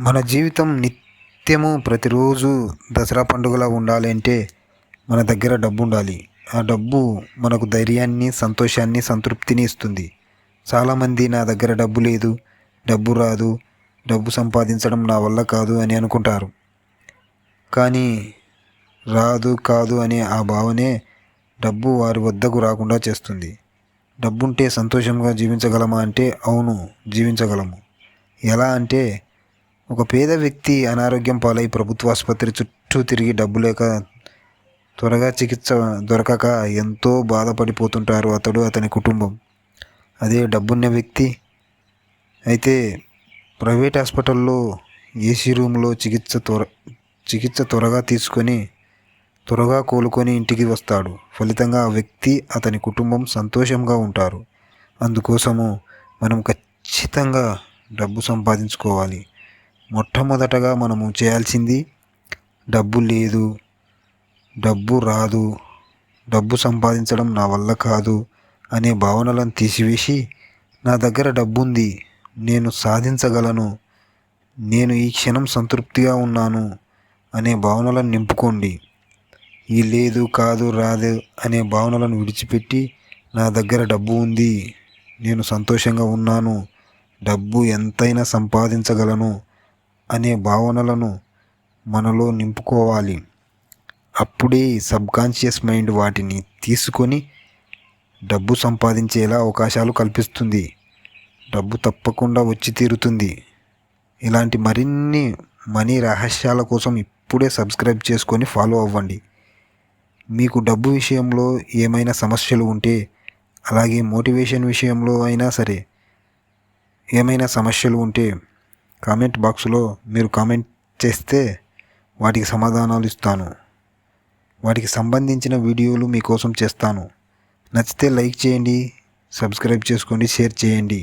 మన జీవితం నిత్యము ప్రతిరోజు దసరా పండుగలా ఉండాలి అంటే మన దగ్గర డబ్బు ఉండాలి ఆ డబ్బు మనకు ధైర్యాన్ని సంతోషాన్ని సంతృప్తిని ఇస్తుంది. చాలామంది నా దగ్గర డబ్బు లేదు డబ్బు రాదు డబ్బు సంపాదించడం నా వల్ల కాదు అని అనుకుంటారు. కానీ రాదు కాదు అనే ఆ భావనే డబ్బు వారి వద్దకు రాకుండా చేస్తుంది. డబ్బుంటే సంతోషంగా జీవించగలమా అంటే అవును జీవించగలము. ఎలా అంటే ఒక పేద వ్యక్తి అనారోగ్యం పాలై ప్రభుత్వ ఆసుపత్రి చుట్టూ తిరిగి డబ్బు లేక త్వరగా చికిత్స దొరకక ఎంతో బాధపడిపోతుంటారు అతడు అతని కుటుంబం. అదే డబ్బున్న వ్యక్తి అయితే ప్రైవేట్ హాస్పిటల్లో ఏసీ రూమ్లో చికిత్స త్వర చికిత్స త్వరగా తీసుకొని త్వరగా కోలుకొని ఇంటికి వస్తాడు. ఫలితంగా ఆ వ్యక్తి అతని కుటుంబం సంతోషంగా ఉంటారు. అందుకోసము మనం ఖచ్చితంగా డబ్బు సంపాదించుకోవాలి. మొట్టమొదటగా మనము చేయాల్సింది డబ్బు లేదు డబ్బు రాదు డబ్బు సంపాదించడం నా వల్ల కాదు అనే భావనలను తీసివేసి నా దగ్గర డబ్బు ఉంది నేను సాధించగలను నేను ఈ క్షణం సంతృప్తిగా ఉన్నాను అనే భావనలను నింపుకోండి. ఈ లేదు కాదు రాదు అనే భావనలను విడిచిపెట్టి నా దగ్గర డబ్బు ఉంది నేను సంతోషంగా ఉన్నాను డబ్బు ఎంతైనా సంపాదించగలను అనే భావనలను మనలో నింపుకోవాలి. అప్పుడే సబ్కాన్షియస్ మైండ్ వాటిని తీసుకొని డబ్బు సంపాదించేలా అవకాశాలు కల్పిస్తుంది. డబ్బు తప్పకుండా వచ్చి తీరుతుంది. ఇలాంటి మరిన్ని మనీ రహస్యాల కోసం ఇప్పుడే సబ్స్క్రైబ్ చేసుకొని ఫాలో అవ్వండి. మీకు డబ్బు విషయంలో ఏమైనా సమస్యలు ఉంటే అలాగే మోటివేషన్ విషయంలో అయినా సరే ఏమైనా సమస్యలు ఉంటే కామెంట్ బాక్స్లో మీరు కామెంట్ చేస్తే వాటికి సమాధానాలు ఇస్తాను. వాటికి సంబంధించిన వీడియోలు మీకోసం చేస్తాను. నచ్చితే లైక్ చేయండి సబ్స్క్రైబ్ చేసుకోండి షేర్ చేయండి.